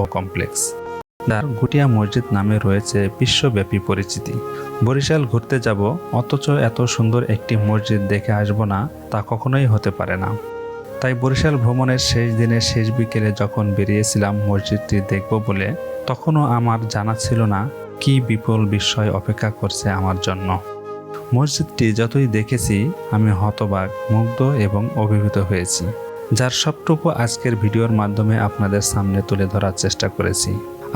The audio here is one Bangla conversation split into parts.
ও কমপ্লেক্স। যার গুটিয়া মসজিদ নামে রয়েছে বিশ্বব্যাপী পরিচিতি। বরিশাল ঘুরতে যাব, অথচ এত সুন্দর একটি মসজিদ দেখে আসব না, তা কখনোই হতে পারে না। তাই বরিশাল ভ্রমণের শেষ দিনের শেষ বিকেলে যখন বেরিয়েছিলাম মসজিদটি দেখব বলে, তখনও আমার জানা ছিল না কি বিপুল বিস্ময় অপেক্ষা করছে আমার জন্য। মসজিদটি যতই দেখেছি, আমি হতবাক, মুগ্ধ এবং অভিভূত হয়েছি। যার সবটুকু আজকের ভিডিওর মাধ্যমে আপনাদের সামনে তুলে ধরার চেষ্টা করেছি।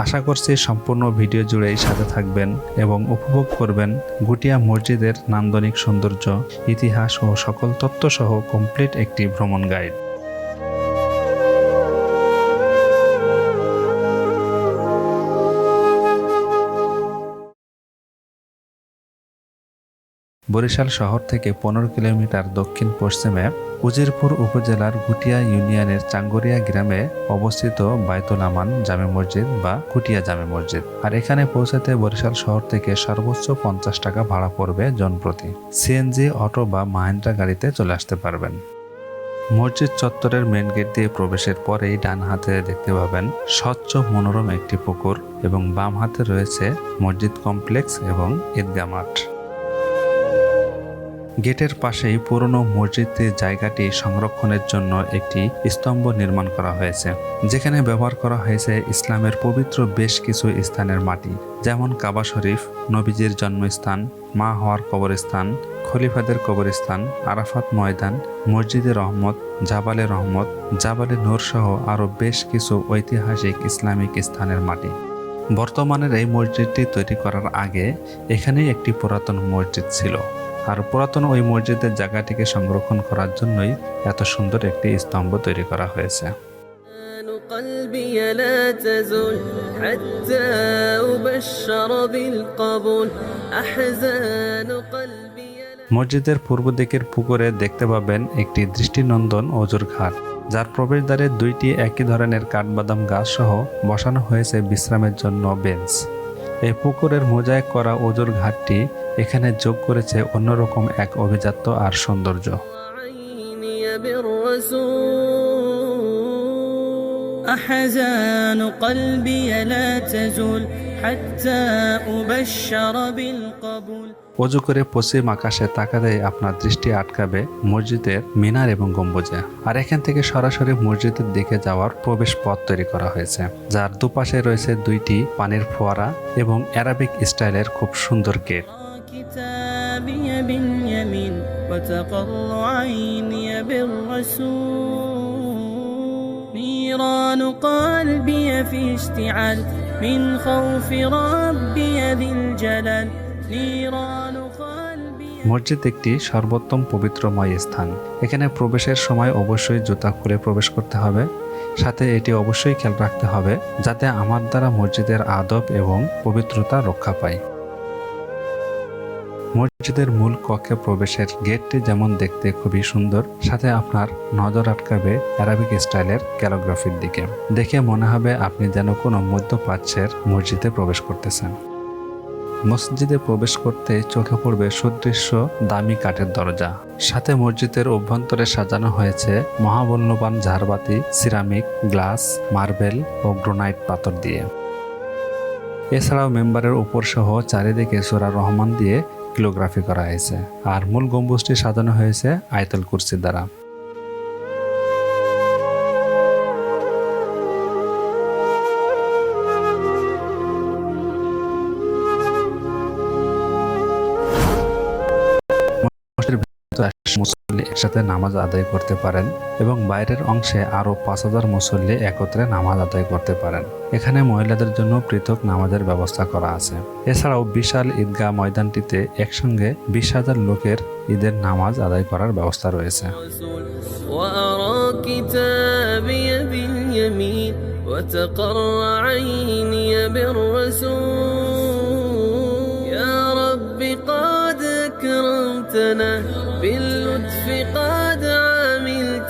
আশা করছি সম্পূর্ণ ভিডিও জুড়েই সাথে থাকবেন এবং উপভোগ করবেন গুটিয়া মসজিদের নান্দনিক সৌন্দর্য, ইতিহাস ও সকল তথ্যসহ কমপ্লিট একটি ভ্রমণ গাইড বরিশাল শহর থেকে পনেরো কিলোমিটার দক্ষিণ পশ্চিমে উজিরপুর উপজেলার গুটিয়া ইউনিয়নের চাঙ্গরিয়া গ্রামে অবস্থিত বায়তুল আমান জামে মসজিদ বা কুটিয়া জামে মসজিদ। আর এখানে পৌঁছাতে বরিশাল শহর থেকে সর্বোচ্চ পঞ্চাশ টাকা ভাড়া পড়বে জনপ্রতি। সিএনজি অটো বা মাহেন্দ্রা গাড়িতে চলে আসতে পারবেন। মসজিদ চত্বরের মেন গেট দিয়ে প্রবেশের পরেই ডান হাতে দেখতে পাবেন স্বচ্ছ মনোরম একটি পুকুর এবং বাম হাতে রয়েছে মসজিদ কমপ্লেক্স এবং ঈদগা মাঠ। গেটের পাশেই পুরনো মসজিদের জায়গাটি সংরক্ষণের জন্য একটি স্তম্ভ নির্মাণ করা হয়েছে, যেখানে ব্যবহার করা হয়েছে ইসলামের পবিত্র বেশ কিছু স্থানের মাটি, যেমন কাবা শরীফ, নবীজির জন্মস্থান, মা হওয়ার কবরস্থান, খলিফাদের কবরস্থান, আরাফাত ময়দান, মসজিদে রহমত, জাবালে রহমত, জাবালে নূর সহ আরও বেশ কিছু ঐতিহাসিক ইসলামিক স্থানের মাটি। বর্তমানের এই মসজিদটি তৈরি করার আগে এখানেই একটি পুরাতন মসজিদ ছিল। আর পুরাতন ওই মসজিদের জায়গাটিকে সংরক্ষণ করার জন্যই এত সুন্দর একটি স্তম্ভ তৈরি করা হয়েছে قلبي لا تزول حتى أبشر بالقبول أحزان قلبي لا মসজিদের পূর্ব দিকের পুকুরে দেখতে পাবেন একটি দৃষ্টিনন্দন অজুর ঘাট যার প্রবেশদ্বারে দুইটি একই ধরনের কাঠবাদাম গাছ সহ বসানো হয়েছে বিশ্রামের জন্য বেঞ্চ এই পুকুরের মোজাইক করা অজুর ঘাটটি এখানে যোগ করেছে অন্যরকম এক অভিজাত্য আর সৌন্দর্য عيني بالرسول أحزان قلبي لا تزول حتى أبشر بالقبول অজু করে পশ্চিম আকাশে তাকাতেই আপনার দৃষ্টি আটকাবে মসজিদের মিনার এবং গম্বুজে আর এখান থেকে সরাসরি মসজিদের দিকে যাওয়ার প্রবেশ পথ তৈরি করা হয়েছে যার দুপাশে রয়েছে দুইটি পানির ফোয়ারা এবং অ্যারাবিক স্টাইলের খুব সুন্দর গেট كتابي باليمين وتقر عيني بالرسول نيران قلبي في اشتعال من خوف ربي ذي الجلال نيران قلبي মসজিদ একটি সর্বোত্তম পবিত্রময় স্থান এখানে প্রবেশের সময় অবশ্যই জুতা খুলে প্রবেশ করতে হবে সাথে এটি অবশ্যই খেয়াল রাখতে হবে যাতে আমার দ্বারা মসজিদের আদব এবং পবিত্রতা রক্ষা পায় মসজিদের মূল কক্ষে প্রবেশের গেটটি যেমন দেখতে খুবই সুন্দর, সাথে আপনার নজর আটকাবে অ্যারাবিক স্টাইলের ক্যালোগ্রাফির দিকে। দেখে মনে হবে আপনি যেন কোনো মধ্যপ্রাচ্যের মসজিদে প্রবেশ করতেছেন। মসজিদে প্রবেশ করতে চোখে পড়বে সুদৃশ্য দামি কাঠের দরজা। সাথে মসজিদের অভ্যন্তরে সাজানো হয়েছে মহামূল্যবান ঝাড়বাতি, সিরামিক, গ্লাস, মার্বেল ও গ্রোনাইট পাথর দিয়ে। এছাড়াও মেম্বারের উপর সহ চারিদিকে সুরা রহমান দিয়ে কিলোগ্রাফি করা হয়েছে। আর মূল গম্বুজটি সাজানো হয়েছে আয়তল কুর্সির দ্বারা। একসাথে নামাজ আদায় করতে পারেন এবং বাইরের অংশে আরও পাঁচ হাজার মুসল্লি একত্রে নামাজ আদায় করতে পারেন এখানে মহিলাদের জন্য পৃথক নামাজের ব্যবস্থা করা আছে এছাড়াও বিশাল ঈদগাহ ময়দানটিতে একসঙ্গে বিশ হাজার লোকের ঈদের নামাজ আদায় করার ব্যবস্থা রয়েছে الرسول وأرى كتابي باليمين وتقر عيني بالرسول يا رب قد أكرمتنا باللطف قد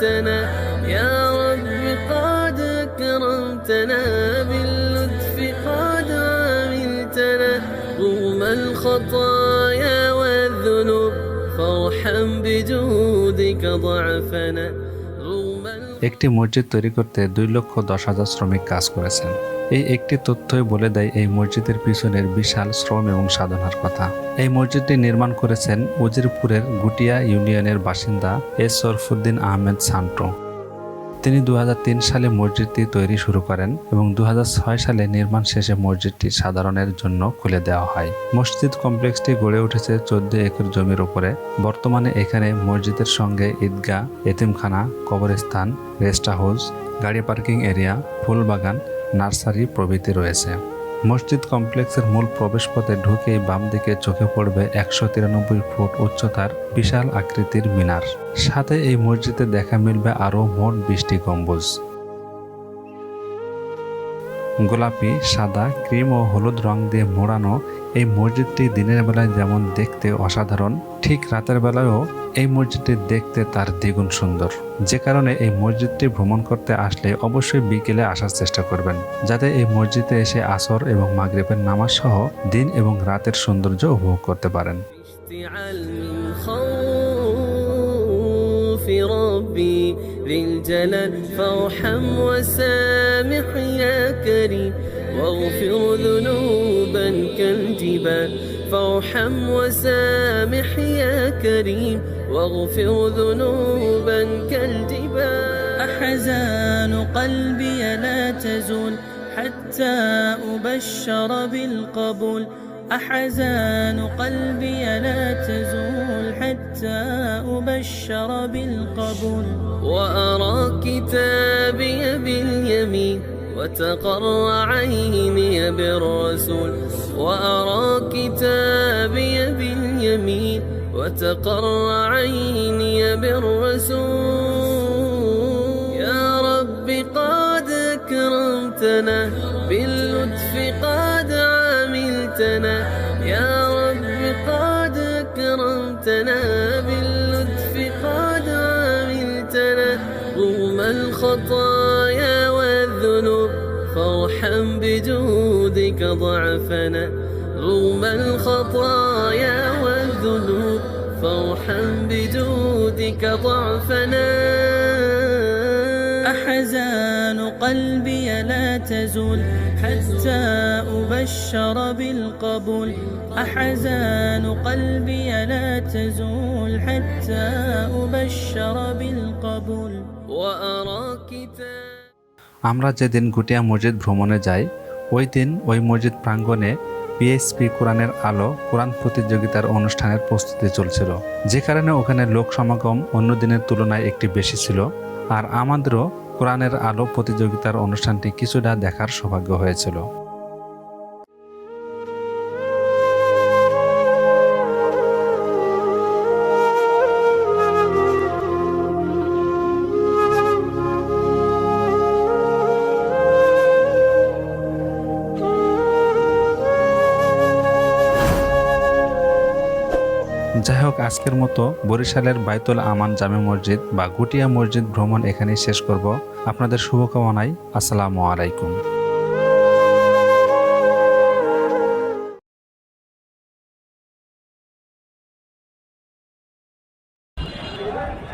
عاملتنا يا رب قد أكرمتنا باللطف قد عاملتنا رغم الخطايا والذنوب فارحم بجودك ضعفنا. একটি মসজিদ তৈরি করতে দুই লক্ষ দশ হাজার শ্রমিক কাজ করেছেন। এই একটি তথ্যই বলে দেয় এই মসজিদের পিছনের বিশাল শ্রম এবং সাধনার কথা। এই মসজিদটি নির্মাণ করেছেন উজিরপুরের গুটিয়া ইউনিয়নের বাসিন্দা এস সরফুদ্দিন আহমেদ সান্টো। তিনি দু হাজার তিন সালে মসজিদটি তৈরি শুরু করেন এবং দু হাজার ছয় সালে নির্মাণ শেষে মসজিদটি সাধারণের জন্য খুলে দেওয়া হয়। মসজিদ কমপ্লেক্সটি গড়ে উঠেছে চোদ্দ একর জমির উপরে। বর্তমানে এখানে মসজিদের সঙ্গে ঈদগাহ, এতিমখানা, কবরস্থান, রেস্ট হাউস, গাড়ি পার্কিং এরিয়া, ফুলবাগান, নার্সারি প্রভৃতি রয়েছে। মসজিদ কমপ্লেক্সের মূল প্রবেশপথে ঢুকেই বাম দিকে চোখে পড়বে একশো তিরানব্বই ফুট উচ্চতার বিশাল আকৃতির মিনার। সাথে এই মসজিদে দেখা মিলবে আরও মোট বিশটি গম্বুজ। গোলাপি সাদা ক্রিম ও হলুদ রং দিয়ে মোড়ানো এই মসজিদটি দিনের বেলায় যেমন দেখতে অসাধারণ ঠিক রাতের বেলায়ও এই মসজিদটি দেখতে তার দ্বিগুণ সুন্দর যে কারণে এই মসজিদটি ভ্রমণ করতে আসলে অবশ্যই বিকেলে আসার চেষ্টা করবেন যাতে এই মসজিদে এসে আসর এবং মাগরিবের নামাজ সহ দিন এবং রাতের সৌন্দর্য উপভোগ করতে পারেন اشتعال من خوف ربي ذي الجلال فارحم وسامح يا كريم واغفر ذنوبا كالجبال فارحم وسامح يا كريم واغفر ذنوبا كالجبال أحزان قلبي لا تزول حتى أبشر بالقبول. أحزان قلبي لا تزول حتى أبشر بالقبول وأرى كتابي باليمين وتقر عيني بالرسول وأرى كتابي باليمين وتقر عيني بالرسول يا رب قد أكرمتنا باللطف قد عاملتنا الخطايا والذنوب. فارحم بجودك ضعفنا. رغم الخطايا والذنوب. فارحم بجودك ضعفنا. أحزان قلبي لا تزول. حتى أبشر بالقبول. أحزان قلبي لا تزول. حتى أبشر بالقبول. আমরা যেদিন গুটিয়া মসজিদ ভ্রমণে যাই, ওই দিন ওই মসজিদ প্রাঙ্গণে পিএসপি কোরআনের আলো, কোরআন প্রতিযোগিতার অনুষ্ঠানের প্রস্তুতি চলছিল। যে কারণে ওখানে লোক সমাগম অন্য দিনের তুলনায় একটি বেশি ছিল, আর আমাদেরও কোরআনের আলো প্রতিযোগিতার অনুষ্ঠানটি কিছুটা দেখার সৌভাগ্য হয়েছিল। যাই হোক আজকের মতো বরিশালের বাইতুল আমান জামে মসজিদ বা গুটিয়া মসজিদ ভ্রমণ এখানেই শেষ করব। আপনাদের শুভকামনায় আসসালামু আলাইকুম।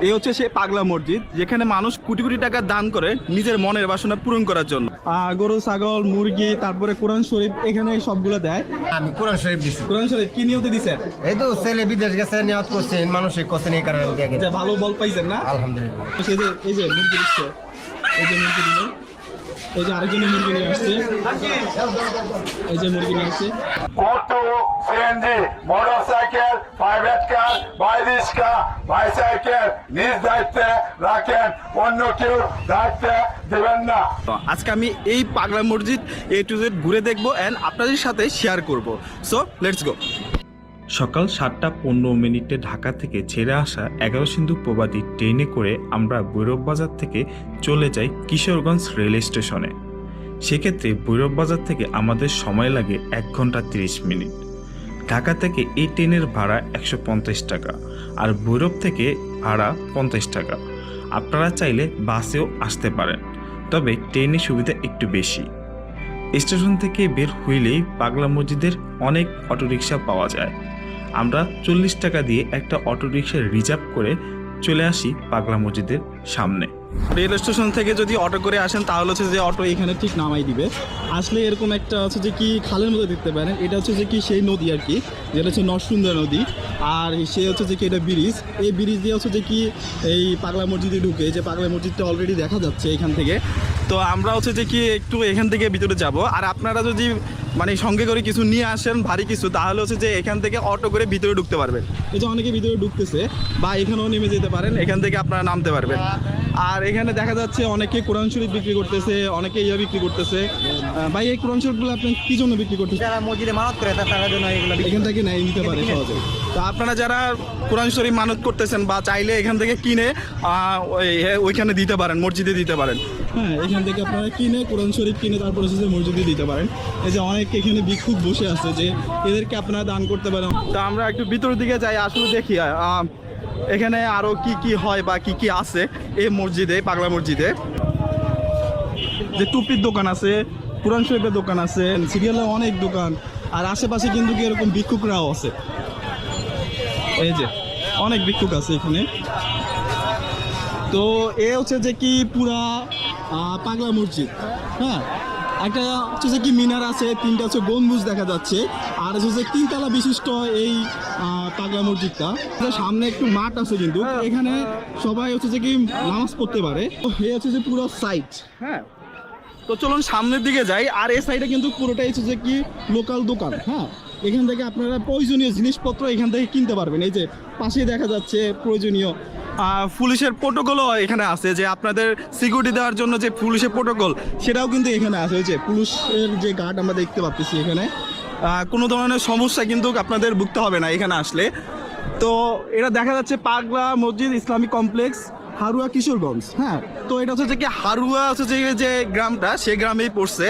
এই হচ্ছে সেই পাগলা মসজিদ যেখানে মানুষ কোটি কোটি টাকা দান করে নিজের মনের বাসনা পূরণ করার জন্য। গরু ছাগল মুরগি তারপরে কোরআন শরীফ এখানে সবগুলো দেয়। আমি কোরআন শরীফ দিছি। কোরআন শরীফ কি নিয়তে দিছে এই তো ছেলে বিদেশ গেছে নিয়ত করছেন মানুষের করছেন এই কারণে ভালো বল পাইছেন না? আলহামদুলিল্লাহ। এই যে এই যে মুরগি দিচ্ছে এই যে মুরগি দিল। এই যে আরেকজনের মুরগি নিয়ে আসছে। এই যে মুরগি নিয়ে আসছে। Auto CNG motorcycle private car বাইরিক্সা bicycle নিজ দায়িত্বে রাখেন অন্য কেউ দায়িত্বে দেবেন না। তো আজকে আমি এই পাগলা মসজিদ এ টু জেড ঘুরে দেখব অ্যান্ড আপনাদের সাথে শেয়ার করব। সো লেটস গো সকাল সাতটা পনেরো মিনিটে ঢাকা থেকে ছেড়ে আসা এগারো সিন্ধু প্রবাদী ট্রেনে করে আমরা ভৈরব বাজার থেকে চলে যাই কিশোরগঞ্জ রেল স্টেশনে। সেক্ষেত্রে ভৈরব বাজার থেকে আমাদের সময় লাগে এক ঘণ্টা তিরিশ মিনিট। ঢাকা থেকে এই ট্রেনের ভাড়া একশো পঞ্চাশ টাকা আর ভৈরব থেকে ভাড়া পঞ্চাশ টাকা। আপনারা চাইলে বাসেও আসতে পারেন, তবে ট্রেনের সুবিধা একটু বেশি। স্টেশন থেকে বের হইলেই পাগলা মসজিদের অনেক অটোরিকশা পাওয়া যায়। আমরা চল্লিশ টাকা দিয়ে একটা অটোরিকশা রিজার্ভ করে চলে আসি পাগলা মসজিদের সামনে। রেল স্টেশন থেকে যদি অটো করে আসেন, তাহলে হচ্ছে যে অটো এখানে ঠিক নামাই দিবে। আসলে এরকম একটা হচ্ছে যে কি খালের মধ্যে দেখতে পারেন, এটা হচ্ছে যে কি সেই নদী আর কি, যেটা হচ্ছে নরসুন্দর নদী। আর সে হচ্ছে যে কি এটা ব্রিজ, এই ব্রিজ দিয়ে হচ্ছে যে কি এই পাগলা মসজিদে ঢুকে, যে পাগলা মসজিদটা অলরেডি দেখা যাচ্ছে এখান থেকে। তো আমরা হচ্ছে যে কি একটু এখান থেকে ভিতরে যাব। আর আপনারা যদি মানে সঙ্গে করে কিছু নিয়ে আসেন ভারী কিছু তাহলে হচ্ছে যে এখান থেকে অটো করে ভিতরে ঢুকতে পারবেন। এই যে অনেকে ভিতরে ঢুকতেছে বা এখানেও নেমে যেতে পারেন এখান থেকে আপনারা নামতে পারবেন। আর এখানে দেখা যাচ্ছে অনেকে কোরআন শরীফ বিক্রি করতেছে অনেকে ইয়া বিক্রি করতেছে। ভাই এই কোরআন শরীফগুলো আপনি কি জন্য বিক্রি করতেছেন? যারা মসজিদে মানত করে তার জন্য এগুলো এখান থেকে নেয় নিতে পারে সহজে। তো আপনারা যারা কোরআন শরীফ মানত করতেছেন বা চাইলে এখান থেকে কিনে ওইখানে দিতে পারেন, মসজিদে দিতে পারেন। হ্যাঁ এখান থেকে আপনারা কিনে কোরআন শরীফ কিনে তারপর হচ্ছে মসজিদে দিতে পারেন। এই যে অনেক এখানে ভিক্ষুক বসে আছে যে এদেরকে আপনারা দান করতে পারেন। তো আমরা একটু ভিতরের দিকে যাই, আসলে দেখি এখানে আরও কি কি হয় বা কি কি আছে এই মসজিদে, পাগলা মসজিদে। যে টুপির দোকান আছে, কোরআন শরীফের দোকান আছে সিরিয়ালের অনেক দোকান, আর আশেপাশে কিন্তু কি এরকম ভিক্ষুকরাও আছে। এই যে, অনেক ভিক্ষুক আছে এখানে। তো এ হচ্ছে যে কি পুরা পাগলা মসজিদ হ্যাঁ? একটা হচ্ছে যে কি মিনার আছে, তিনটা হচ্ছে গম্বুজ দেখা যাচ্ছে, আর হচ্ছে যে তিনতলা বিশিষ্ট এই পাগলা মসজিদটা। সামনে একটু মাঠ আছে কিন্তু, এখানে সবাই হচ্ছে যে কি নামাজ পড়তে পারে। তো এই হচ্ছে যে পুরো সাইট হ্যাঁ? তো চলুন সামনের দিকে যাই, আর এই সাইডে কিন্তু পুরোটাই হচ্ছে যে কি লোকাল দোকান হ্যাঁ? এখান থেকে আপনারা প্রয়োজনীয় জিনিসপত্র এখান থেকে কিনতে পারবেন। এই যে পাশেই দেখা যাচ্ছে প্রয়োজনীয় আহ, পুলিশের প্রোটোকলও এখানে আছে যে আপনাদের সিকিউরিটি দেওয়ার জন্য যে পুলিশের প্রোটোকল সেটাও কিন্তু এখানে আছে। যে পুলিশের যে গার্ড আমরা দেখতে পাচ্ছি এখানে কোনো ধরনের সমস্যা কিন্তু আপনাদের ভুগতে হবে না এখানে আসলে। তো এটা দেখা যাচ্ছে পাগলা মসজিদ ইসলামিক কমপ্লেক্স হারুয়া কিশোরগঞ্জ হ্যাঁ? তো এটা হচ্ছে যে কি হারুয়া হচ্ছে যে যে গ্রামটা সেই গ্রামেই পড়ছে।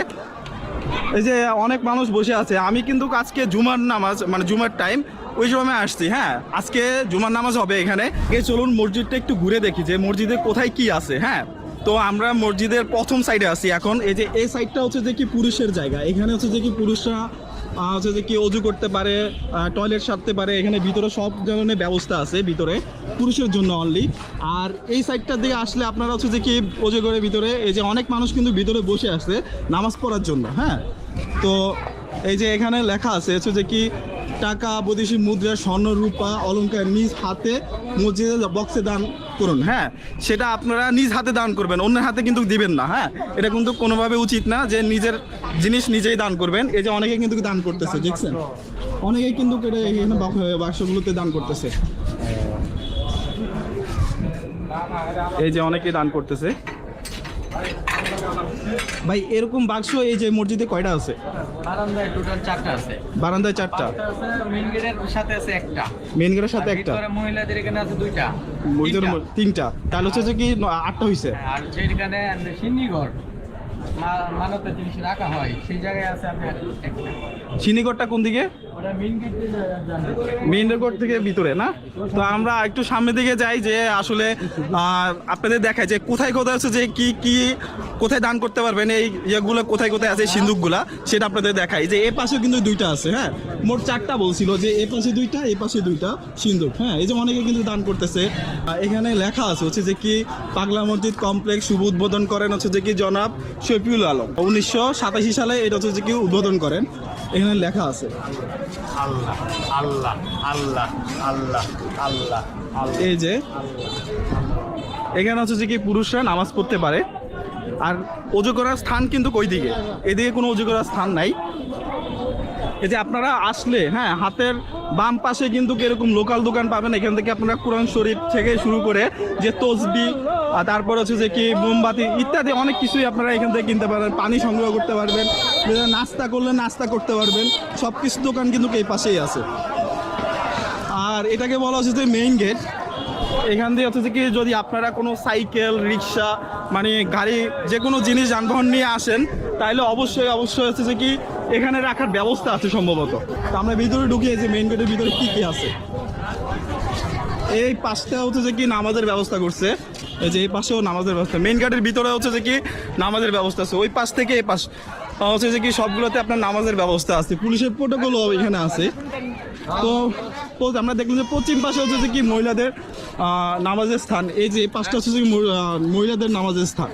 এই যে অনেক মানুষ বসে আছে, আমি কিন্তু আজকে জুমার নামাজ মানে জুমার টাইম ওই সময় আসছি হ্যাঁ? আজকে জুমার নামাজ হবে এখানে। এই চলুন মসজিদটা একটু ঘুরে দেখি যে মসজিদে কোথায় কি আছে হ্যাঁ? তো আমরা মসজিদের প্রথম সাইডে আছি এখন। এই যে এই সাইডটা হচ্ছে যে কি পুরুষের জায়গা, এখানে হচ্ছে যে কি পুরুষরা হচ্ছে যে কি অজু করতে পারে টয়লেট সারতে পারে, এখানে ভিতরে সব ধরনের ব্যবস্থা আছে ভিতরে, পুরুষের জন্য অনলি আর এই সাইডটার দিকে আসলে আপনারা হচ্ছে যে কি অজু করে ভিতরে, এই যে অনেক মানুষ কিন্তু ভিতরে বসে আছে নামাজ পড়ার জন্য হ্যাঁ? তো এই যে এখানে লেখা আছে হচ্ছে যে কি টাকা, বৈদেশিক মুদ্রা, স্বর্ণ, রূপা, অলংকার নিজ হাতে মসজিদে বক্সে দান করুন। হ্যাঁ সেটা আপনারা নিজ হাতে দান করবেন, অন্যের হাতে কিন্তু দিবেন না হ্যাঁ? এটা কিন্তু কোনোভাবে উচিত না যে নিজের জিনিস নিজেই দান করবেন। এই যে অনেকে কিন্তু দান করতেছে, দেখছেন? অনেকেই কিন্তু বাক্সগুলোতে দান করতেছে। এই যে অনেকে দান করতেছে। ভাই এরকম বাক্স এই যে মসজিদে কয়টা আছে? বারান্দায় টোটাল চারটা আছে। বারান্দায় চারটা? মেন গেটের সাথে আছে একটা। মেন গেটের সাথে একটা? মহিলাদের এখানে আছে দুইটা। মসজিদের তিনটা। তাহলে হচ্ছে কি আটটা আর যেখানে সিন্নিঘর মানবতা জিনিস রাখা হয়। সেই জায়গায় আছে আপনার কোন দিকে? মেইন রোড থেকে ভিতরে, না? তো আমরা একটু সামনের দিকে যাই যে আসলে আপনাদের দেখায় যে কোথায় কোথায় আছে যে কি কি, কোথায় দান করতে পারবেন, এই ইয়েগুলো কোথায় কোথায় আছে সিন্দুকগুলা সেটা আপনাদের দেখাই। যে এ পাশে কিন্তু দুইটা আছে হ্যাঁ? মোট চারটা বলছিল যে এ পাশে দুইটা, এ পাশে দুইটা সিন্দুক হ্যাঁ? এই যে অনেকে কিন্তু দান করতেছে। এখানে লেখা আছে হচ্ছে যে কি পাগলা মসজিদ কমপ্লেক্স শুভ উদ্বোধন করেন হচ্ছে যে কি জনাব শফিউল আলম। উনিশশো সাতাশি সালে এটা হচ্ছে যে কি উদ্বোধন করেন। এখানে লেখা আছে। আল্লাহ আল্লাহ আল্লাহ আল্লাহ আল্লাহ এই যে, এখানে হচ্ছে যে কি পুরুষরা নামাজ পড়তে পারে, আর অজু করার স্থান কিন্তু ওই দিকে এদিকে কোনো অজু করার স্থান নাই। এই যে আপনারা আসলে হ্যাঁ হাতের বাম পাশে কিন্তু এরকম লোকাল দোকান পাবেন, এখান থেকে আপনারা কোরআন শরীফ থেকে শুরু করে যে তসবি তারপর হচ্ছে যে কি মোমবাতি ইত্যাদি অনেক কিছুই আপনারা এখান থেকে কিনতে পারবেন, পানি সংগ্রহ করতে পারবেন। নাস্তা করলে নাস্তা করতে পারবেন। সব কিছু দোকান কিন্তু এই পাশেই আছে। আর এটাকে বলা হচ্ছে যে মেইন গেট এখান দিয়ে হচ্ছে কি যদি আপনারা কোনো সাইকেল, রিক্সা মানে গাড়ি যে কোনো জিনিস যানবাহন নিয়ে আসেন তাহলে অবশ্যই অবশ্যই হচ্ছে যে কি এখানে রাখার ব্যবস্থা আছে সম্ভবত। তো আমরা ভিতরে ঢুকিয়ে যে মেইন গেটের ভিতরে কি কি আছে। এই পাশটা হচ্ছে যে কি নামাজের ব্যবস্থা করছে। এই যে এই পাশেও নামাজের ব্যবস্থা। মেন গেটের ভিতরে হচ্ছে যে কি নামাজের ব্যবস্থা আছে। ওই পাশ থেকে এই পাশ। হচ্ছে যে কি সবগুলোতে আপনার নামাজের ব্যবস্থা আছে। পুলিশের প্রোটোকলও এখানে আছে। তো আমরা দেখলাম যে পশ্চিম পাশে হচ্ছে যে কি মহিলাদের নামাজের স্থান। এই যে এই পাশটা হচ্ছে যে মহি- মহিলাদের নামাজের স্থান।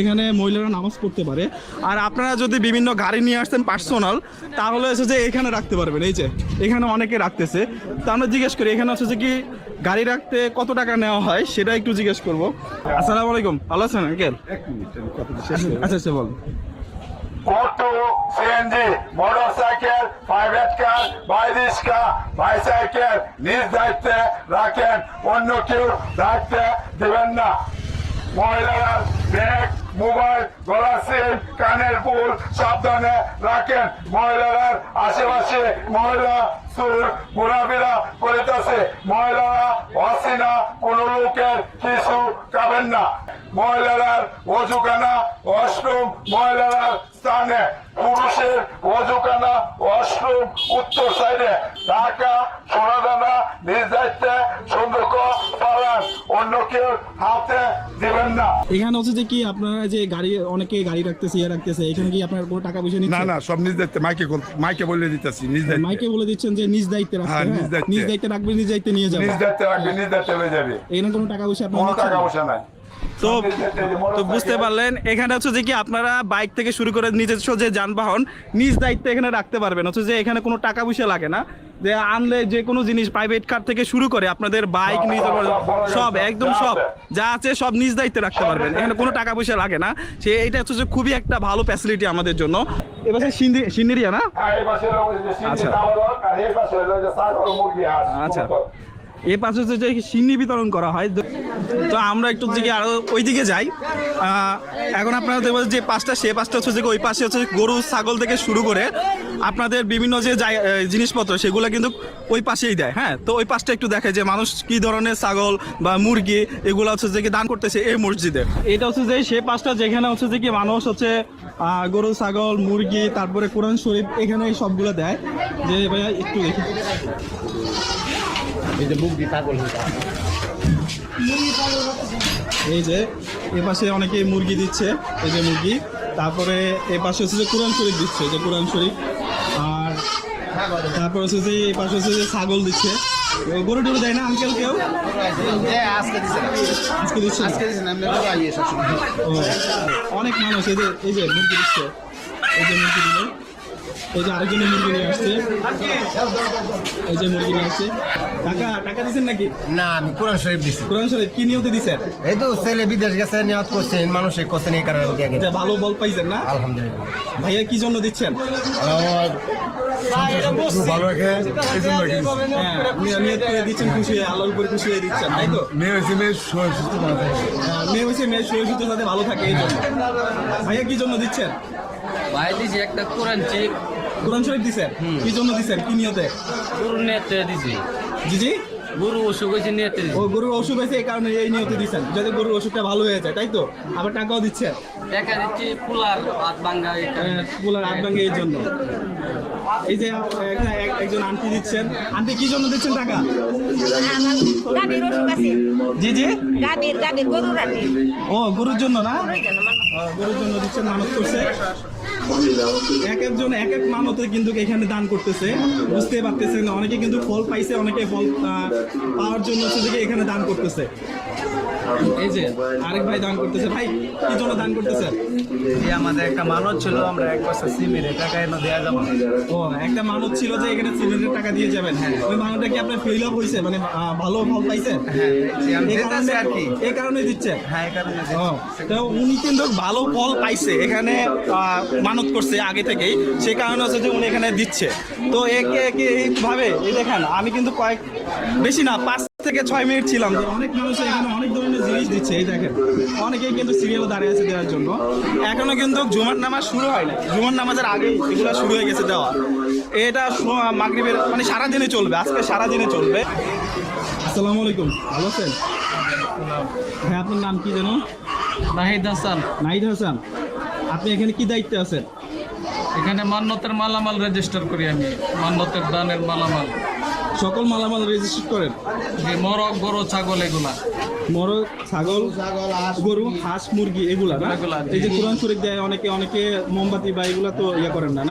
এখানে মহিলারা নামাজ পড়তে পারে। আর আপনারা যদি বিভিন্ন গাড়ি নিয়ে আসতেন পার্সোনাল তাহলে হচ্ছে যে এখানে রাখতে পারবেন। এই যে এখানে অনেকে রাখতেছে। তা আমরা জিজ্ঞেস করি এখানে হচ্ছে যে কি গাড়ি রাখতে কত টাকা নেওয়া হয়? সেটা একটু জিজ্ঞেস করব। আসসালামু আলাইকুম। ভালো আছেন আঙ্কেল? আচ্ছা আচ্ছা বল auto CNG motorcycle private car বাইরিক্সা bicycle নিজ দায়িত্বে রাখেন অন্য কেউ দায়িত্বে দেবেন না। মহিলারা ব্যাগ মোবাইল গলার সেল কানের পুল সাবধানে রাখেন। মহিলারা আশেপাশে মহিলা সুর ঘোরাফেরা করিতেছে। মহিলারা অচেনা কোন লোকের কিছু খাবেন না। মহিলারা অজুখানা ওয়াশরুম মহিলারা স্থানে। পুরুষের অজুখানা ওয়াশরুম উত্তর সাইডে। ঢাকা সোনাদানা নিজ দায়িত্বে সুন্দর পালান। অন্য কেউ হাতে দিবেন না। এখানে হচ্ছে যে কি আপনারা যে গাড়ি অনেকে গাড়ি রাখতেছে ইয়ে রাখতেছে এখানে কি আপনার কোনো টাকা পয়সা না নিচ্ছে? না সব নিজ দায়িত্বে মাইকে মাইকে বলে দিতেছি নিজ দায়িত্বে মাইকে বলে দিচ্ছেন যে নিজ দায়িত্বে রাখবে হ্যাঁ, হ্যাঁ? নিজ দায়িত্বে। রাখবে নিজ দায়িত্বে নিয়ে যাবে নিজ দায়িত্বে রাখবে নিজ দায়িত্বে হয়ে যাবে এখানে কোনো টাকা পয়সা কোনো টাকা না? পয়সা নাই তো তো বুঝতে পারলেন এখানে হচ্ছে যে কি আপনারা বাইক থেকে শুরু করে নিজস্ব যে যানবাহন নিজ দায়িত্বে এখানে রাখতে পারবেন। হচ্ছে যে এখানে কোনো টাকা পয়সা লাগে না যে আনলে যে কোনো জিনিস প্রাইভেট কার থেকে শুরু করে আপনাদের বাইক নিজ সব একদম সব যা আছে সব নিজ দায়িত্বে রাখতে পারবেন। এখানে কোনো টাকা পয়সা লাগে না। সে এটা হচ্ছে যে খুবই একটা ভালো ফ্যাসিলিটি আমাদের জন্য। এবার সিন্দিরিয়া না? আচ্ছা। আচ্ছা। এই পাশে হচ্ছে সিন্নি বিতরণ করা হয়। তো- আমরা একটু দিকে আরও ওই দিকে যাই এখন আপনারা দেখবেন যে পাঁচটা সে পাঁচটা হচ্ছে ওই পাশে হচ্ছে গরু, ছাগল থেকে শুরু করে আপনাদের বিভিন্ন যে জিনিসপত্র, সেগুলো কিন্তু ওই পাশেই দেয় হ্যাঁ? তো ওই পাশটা একটু দেখে যে মানুষ কি ধরনের ছাগল বা মুরগি, এগুলো হচ্ছে যে দান করতেছে এই মসজিদে। এটা হচ্ছে যে সে পাশটা, যেখানে হচ্ছে যে কি মানুষ হচ্ছে গরু, ছাগল, মুরগি, তারপরে কোরআন শরীফ এখানে সবগুলো দেয়। যে ভাইয়া একটু দেখি। এই যে এ পাশে অনেকে মুরগি দিচ্ছে এই যে মুরগি। তারপরে এ পাশে হচ্ছে যে কোরআন শরীফ দিচ্ছে যে কোরআন শরীফ। আর তারপর হচ্ছে যে এই পাশে হচ্ছে যে ছাগল দিচ্ছে। গরু টরু দেয় না আঙ্কেল কেউ? আজকে দিচ্ছে অনেক মানুষ এই যে এই যে মুরগি দিচ্ছে। এই যে মুরগি দিল। এই যে আরেকজনের মুরগি নিয়ে আসছে। এই যে মুরগি নিয়ে আসছে। টাকা টাকা দিচ্ছেন নাকি? না আমি কোরআন শরীফ দিছি। কোরআন শরীফ কি নিয়তে দিচ্ছেন এই তো ছেলে বিদেশ গেছে নিয়াত করছেন মানুষে করছেন এই কারণে ভালো বল পাইছেন না? আলহামদুলিল্লাহ। ভাইয়া কি জন্য দিচ্ছেন? ভালো রাখে এই জন্য। হ্যাঁ নি- নিয়ত করে দিচ্ছেন খুশি আল্লাহর উপরে খুশি হয়ে দিচ্ছেন তাই তো? মেয়ে হয়েছে মেয়ে শরীর সুস্থ। হ্যাঁ, মেয়ে হয়েছে মেয়ে শরীর সুস্থ যাতে ভালো থাকে এই জন্য। ভাইয়া কি জন্য দিচ্ছেন? ভাই দিছি একটা কোরআন চেক কোরআন শরীফ দিচ্ছেন কি জন্য দিচ্ছেন কি নিয়তে? গরু নেতে দিছি। জি জি। গরু অসুখ হয়েছে দিছি। ও গরুর অসুখ হয়েছে এই কারণে এই নিয়তে দিচ্ছেন যাতে গরুর অসুখটা ভালো হয়ে যায় তাই তো? আবার টাকাও দিচ্ছেন টাকা দিচ্ছি পুলার হাত ভাঙ্গা এটা বলার হাত ভাঙে এই জন্য। এই যে এক- একজন আন্টি দিচ্ছেন। আন্টি কি জন্য দিচ্ছেন টাকা? জি জি। গাড়ির গাড়ির গরু রাখি ও গরুর জন্য না? গরুর জন্য দিচ্ছেন মানত করছে। এক একজন এক এক মানতে কিন্তু এখানে দান করতেছে। বুঝতে পারতেছেন অনেকে কিন্তু ফল পাইছে অনেকে ফল পাওয়ার জন্য হচ্ছে এখানে দান করতেছে। এই যে আরেক ভাই দান করতেছে। ভাই কি জন্য দান করতেছে? আমাদের একটা মানত ছিল আমরা এক বছর সিমের টাকা এনে দেওয়া যাব। ও একটা মানত ছিল যে এখানে সিমেন্টের টাকা দিয়ে যাবেন। হ্যাঁ। ওই মানতটা কি আপনার ফেল আপ হয়েছে মানে ভালো ফল কারণে আর কি। এই কারণে দিচ্ছেন হ্যাঁ এই কারণে তো উনি কিন্তু ভালো ফল পাইছে। এখানে মানত করছে আগে থেকেই সেই কারণে হচ্ছে যে উনি এখানে দিচ্ছে। তো একে একে এইভাবে এই দেখেন আমি কিন্তু কয়েক বেশি না পাঁচ থেকে ছয় মিনিট ছিলাম যে অনেক মানুষ এখানে অনেক ধরনের জিনিস দিচ্ছে এই দেখেন। অনেকেই কিন্তু সিরিয়াল দাঁড়িয়ে আছে দেওয়ার জন্য। এখনও কিন্তু জুমার নামাজ শুরু হয় না জুমার নামাজের আগেই এগুলো শুরু হয়ে গেছে দেওয়া। এটা সো- মাগরিবের মানে সারাদিনে চলবে আজকে সারাদিনে চলবে। আসসালামু আলাইকুম ভালো আছেন? হ্যাঁ আপনার নাম কি যেন? নাহিদ হাসান। নাইদ হাসান। আপনি এখানে কি দায়িত্বে আছেন? এখানে মান্যতের মালামাল রেজিস্টার করি আমি মান্যতের দানের মালামাল। সকল মালামাল রেজিস্টার করেন? যে মরক গরু ছাগল এগুলা। মরক ছাগল গরু হাঁস মুরগি। এগুলা না? এগুলা, এই যে। কোরআন শরীফ দেয় অনেকে অনেকে মোমবাতি বা এগুলা তো ইয়ে করেন না?